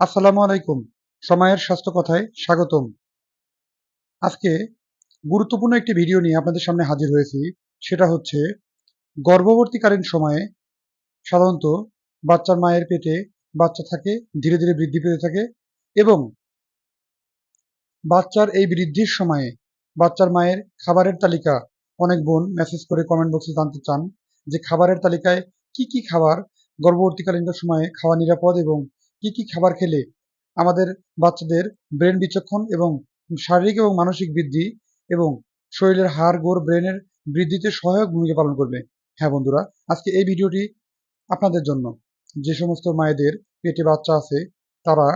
আসসালামু আলাইকুম। সময়ের স্বাস্থ্য কথায় স্বাগতম। আজকে গুরুত্বপূর্ণ একটি ভিডিও নিয়ে আপনাদের সামনে হাজির হয়েছি। সেটা হচ্ছে, গর্ভবর্তীকালীন সময়ে সাধারণত বাচ্চার মায়ের পেটে বাচ্চা থাকে, ধীরে ধীরে বৃদ্ধি পেতে থাকে এবং বাচ্চার এই বৃদ্ধির সময়ে বাচ্চার মায়ের খাবারের তালিকা অনেক বোন মেসেজ করে কমেন্ট বক্সে জানতে চান যে খাবারের তালিকায় কি কি খাবার গর্ভবর্তীকালীন সময়ে খাওয়া নিরাপদ এবং কি কি খাবার খেলে আমাদের বাচ্চাদের ব্রেন বিচক্ষণ এবং শারীরিক এবং মানসিক বৃদ্ধি এবং শরীরের হাড়, গোড় ব্রেনের বৃদ্ধিতে সহায়ক ভূমিকা পালন করবে। হ্যাঁ বন্ধুরা, আজকে এই ভিডিওটি আপনাদের জন্য। যে সমস্ত মায়েদের পেটে বাচ্চা আছে, তারা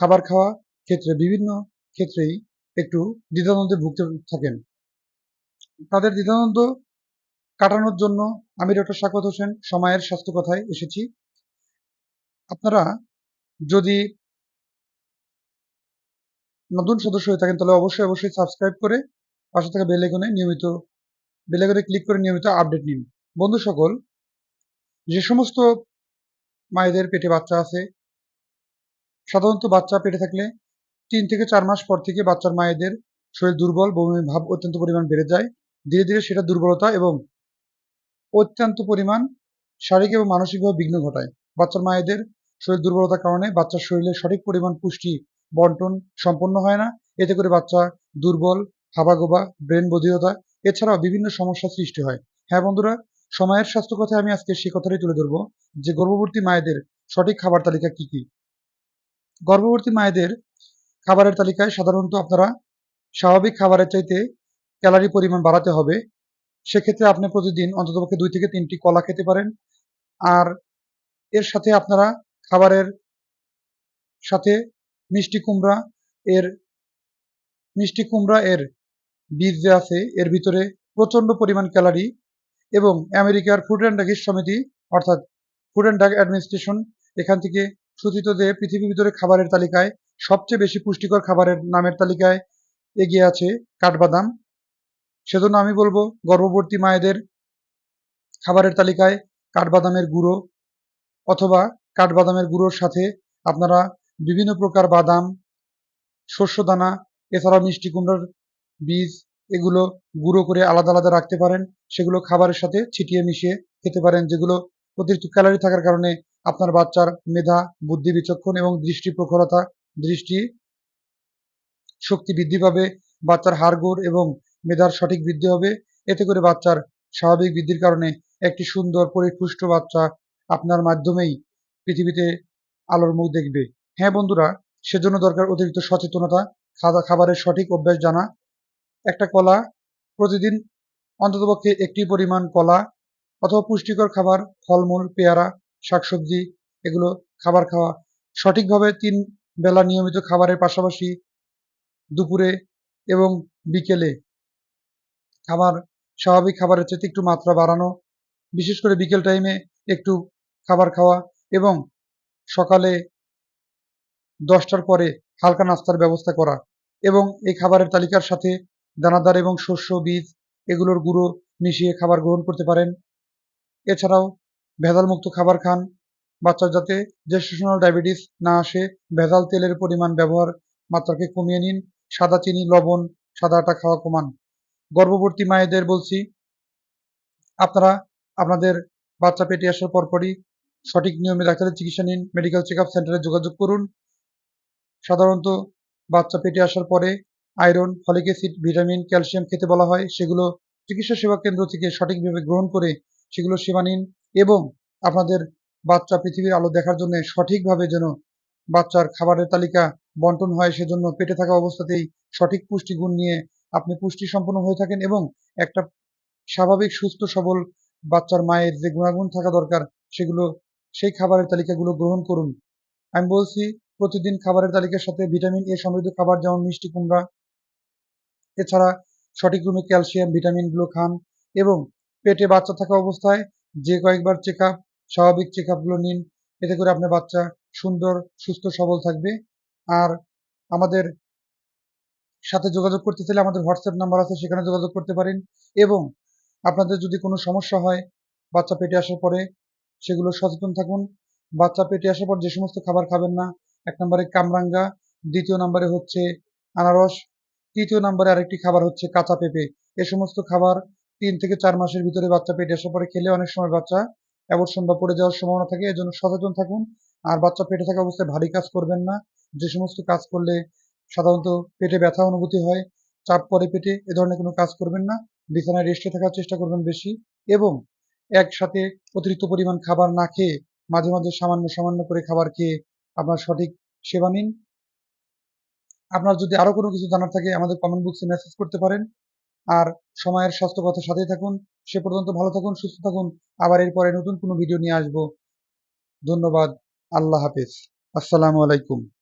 খাবার খাওয়া ক্ষেত্রে বিভিন্ন ক্ষেত্রেই একটু দ্বিধাদ্বন্দ্বে ভুগতে থাকেন। তাদের দ্বিধাদ্বন্দ্ব কাটানোর জন্য আমি ডক্টর শাকত হোসেন সময়ের স্বাস্থ্য কথায় এসেছি। আপনারা যদি নতুন সদস্য হয়ে থাকেন, তাহলে অবশ্যই অবশ্যই সাবস্ক্রাইব করে পাশে থাকা বেল আইকনে নিয়মিত বেল আইকনে ক্লিক করে নিয়মিত আপডেট নিন। বন্ধু সকল, যে সমস্ত মায়েদের পেটে বাচ্চা আছে, সাধারণত বাচ্চা পেটে থাকলে তিন থেকে চার মাস পর থেকে বাচ্চার মায়েদের শরীর দুর্বল, বমি ভাব অত্যন্ত পরিমাণ বেড়ে যায়। ধীরে ধীরে সেটা দুর্বলতা এবং অত্যন্ত পরিমাণ শারীরিক এবং মানসিকভাবে বিঘ্ন ঘটায়। বাচ্চার মায়েদের শরীর দুর্বলতার কারণে বাচ্চার শরীরে সঠিক পরিমাণ পুষ্টি বন্টন সম্পন্ন হয় না। এতে করে বাচ্চা দুর্বল, হাবাগোবা, ব্রেন বধিরতা এছাড়াও বিভিন্ন সমস্যার সৃষ্টি হয়। হ্যাঁ বন্ধুরা, সময়ের স্বাস্থ্য কথায় আমি আজকে সে কথাটাই তুলে ধরবো যে গর্ভবতী মায়েদের সঠিক খাবার তালিকা কি কি? গর্ভবতী মায়েদের খাবারের তালিকায় সাধারণত আপনারা স্বাভাবিক খাবারের চাইতে ক্যালারি পরিমাণ বাড়াতে হবে। সেক্ষেত্রে আপনি প্রতিদিন অন্ততপক্ষে দুই থেকে তিনটি কলা খেতে পারেন। আর এর সাথে আপনারা খাবারের সাথে মিষ্টি কুমড়া এর, মিষ্টি কুমড়া এর বীজ যে আছে, এর ভিতরে প্রচণ্ড পরিমাণ ক্যালারি এবং আমেরিকার ফুড অ্যান্ড ড্রাগিস সমিতি, অর্থাৎ ফুড অ্যান্ড ড্রাগ অ্যাডমিনিস্ট্রেশন এখান থেকে সূচিত যে পৃথিবীর ভিতরে খাবারের তালিকায় সবচেয়ে বেশি পুষ্টিকর খাবারের নামের তালিকায় এগিয়ে আছে কাঠবাদাম। সেজন্য আমি বলব, গর্ভবতী মায়েদের খাবারের তালিকায় কাঠবাদামের গুঁড়ো অথবা কাঠবাদামের গুঁড়োর সাথে আপনারা বিভিন্ন প্রকার বাদাম, শস্য দানা, এছাড়াও মিষ্টি কুমড়োর বীজ, এগুলো গুঁড়ো করে আলাদা আলাদা রাখতে পারেন। সেগুলো খাবারের সাথে ছিটিয়ে মিশিয়ে খেতে পারেন, যেগুলো অতিরিক্ত ক্যালারি থাকার কারণে আপনার বাচ্চার মেধা, বুদ্ধি বিচক্ষণ এবং দৃষ্টি প্রখরতা, দৃষ্টি শক্তি বৃদ্ধি পাবে, বাচ্চার হাড়গোড় এবং মেধার সঠিক বৃদ্ধি হবে। এতে করে বাচ্চার স্বাভাবিক বৃদ্ধির কারণে একটি সুন্দর, পরিপুষ্ট বাচ্চা আপনার মাধ্যমেই পৃথিবীতে আলোর মুখ দেখবে। হ্যাঁ বন্ধুরা, সেজন্য দরকার অতিরিক্ত সচেতনতা খাওয়া খাবারের সঠিক অভ্যাস জানা, একটা কলা প্রতিদিন অন্ততপক্ষে একটি পরিমাণ কলা অথবা পুষ্টিকর খাবার, ফলমূল, পেয়ারা, শাকসবজি, এগুলো খাবার খাওয়া। সঠিকভাবে তিন বেলা নিয়মিত খাবারের পাশাপাশি দুপুরে এবং বিকেলে খাবার, স্বাভাবিক খাবারের চেয়ে একটু মাত্রা বাড়ানো, বিশেষ করে বিকেল টাইমে একটু খাবার খাওয়া এবং সকালে দশটার পরে হালকা নাস্তার ব্যবস্থা করা এবং এই খাবারের তালিকার সাথে দানাদার এবং শস্য, বীজ এগুলোর গুঁড়ো মিশিয়ে খাবার গ্রহণ করতে পারেন। এছাড়াও ভেজালমুক্ত খাবার খান। বাচ্চার যাতে জেস্টেশনাল ডায়াবেটিস না আসে, ভেজাল তেলের পরিমাণ ব্যবহার মাত্রাকে কমিয়ে নিন। সাদা চিনি, লবণ, সাদা আটা খাওয়া কমান। গর্ভবতী মায়েদের বলছি, আপনারা, আপনাদের বাচ্চা পেটে আসার পরপরই সঠিক নিয়মে ডাক্তারের চিকিৎসা নিন মেডিকেল চেক আপ সেন্টারে যোগাযোগ করুন। সাধারণত বাচ্চা পেটে আসার পরে iron folic acid vitamin calcium খেতে বলা হয়, সেগুলো চিকিৎসা সেবা কেন্দ্র থেকে সঠিকভাবে গ্রহণ করে সেগুলো সেবা নিন এবং আপনাদের বাচ্চা পৃথিবীর আলো দেখার জন্য সঠিকভাবে যেন বাচ্চার খাবারের তালিকা বন্টন হয়, সেজন্য পেটে থাকা অবস্থাতেই সঠিক পুষ্টিগুণ নিয়ে আপনি পুষ্টি সম্পন্ন হয়ে থাকেন এবং একটা স্বাভাবিক, সুস্থ, সবল বাচ্চার মায়ের যে গুণাগুণ থাকা দরকার, সেগুলো সেই খাবারের তালিকাগুলো গ্রহণ করুন। আমি বলছি, প্রতিদিন খাবারের তালিকার সাথে ভিটামিন এ সমৃদ্ধ খাবার যেমন মিষ্টি কুমড়া, এছাড়া সঠিক রুমে ক্যালসিয়াম ভিটামিনগুলো খান এবং পেটে বাচ্চা থাকা অবস্থায় যে কয়েকবার চেক আপ স্বাভাবিক চেক আপগুলো নিন। এতে করে আপনার বাচ্চা সুন্দর, সুস্থ, সবল থাকবে। আর আমাদের সাথে যোগাযোগ করতে চাইলে আমাদের হোয়াটসঅ্যাপ নাম্বার আছে, সেখানে যোগাযোগ করতে পারেন। এবং আপনাদের যদি কোনো সমস্যা হয় বাচ্চা পেটে আসার পরে সেগুলো সচেতন থাকুন। বাচ্চা পেটে আসার পর যে সমস্ত খাবার খাবেন না, এক নম্বরে কামরাঙ্গা, দ্বিতীয় নম্বরে হচ্ছে আনারস, তৃতীয় নম্বরে আরেকটি খাবার হচ্ছে কাঁচা পেঁপে। এ সমস্ত খাবার তিন থেকে চার মাসের ভিতরে বাচ্চা পেটে আসার পরে খেলে অনেক সময় বাচ্চা অ্যাবর্শন বা পড়ে যাওয়ার সম্ভাবনা থাকে, এজন্য সচেতন থাকুন। আর বাচ্চা পেটে থাকা অবস্থায় ভারী কাজ করবেন না। যে সমস্ত কাজ করলে সাধারণত পেটে ব্যথা অনুভূতি হয়, চাপ পরে পেটে, এ ধরনের কোনো কাজ করবেন না। বিছানায় রেস্টে থাকার চেষ্টা করবেন বেশি। এবং একসাথে অতিরিক্ত পরিমাণ খাবার না খেয়ে মাঝে মাঝে সামান্য সামান্য করে খাবার খেয়ে আপনার সঠিক সেবা নিন। আপনার যদি আরও কোনো কিছু জানার থাকে আমাদের কমেন্ট বক্সে মেসেজ করতে পারেন। আর সময়ের স্বাস্থ্য কথার সাথেই থাকুন। সে পর্যন্ত ভালো থাকুন, সুস্থ থাকুন। আবার এরপরে নতুন কোনো ভিডিও নিয়ে আসব। ধন্যবাদ। আল্লাহ হাফেজ। আসসালামু আলাইকুম।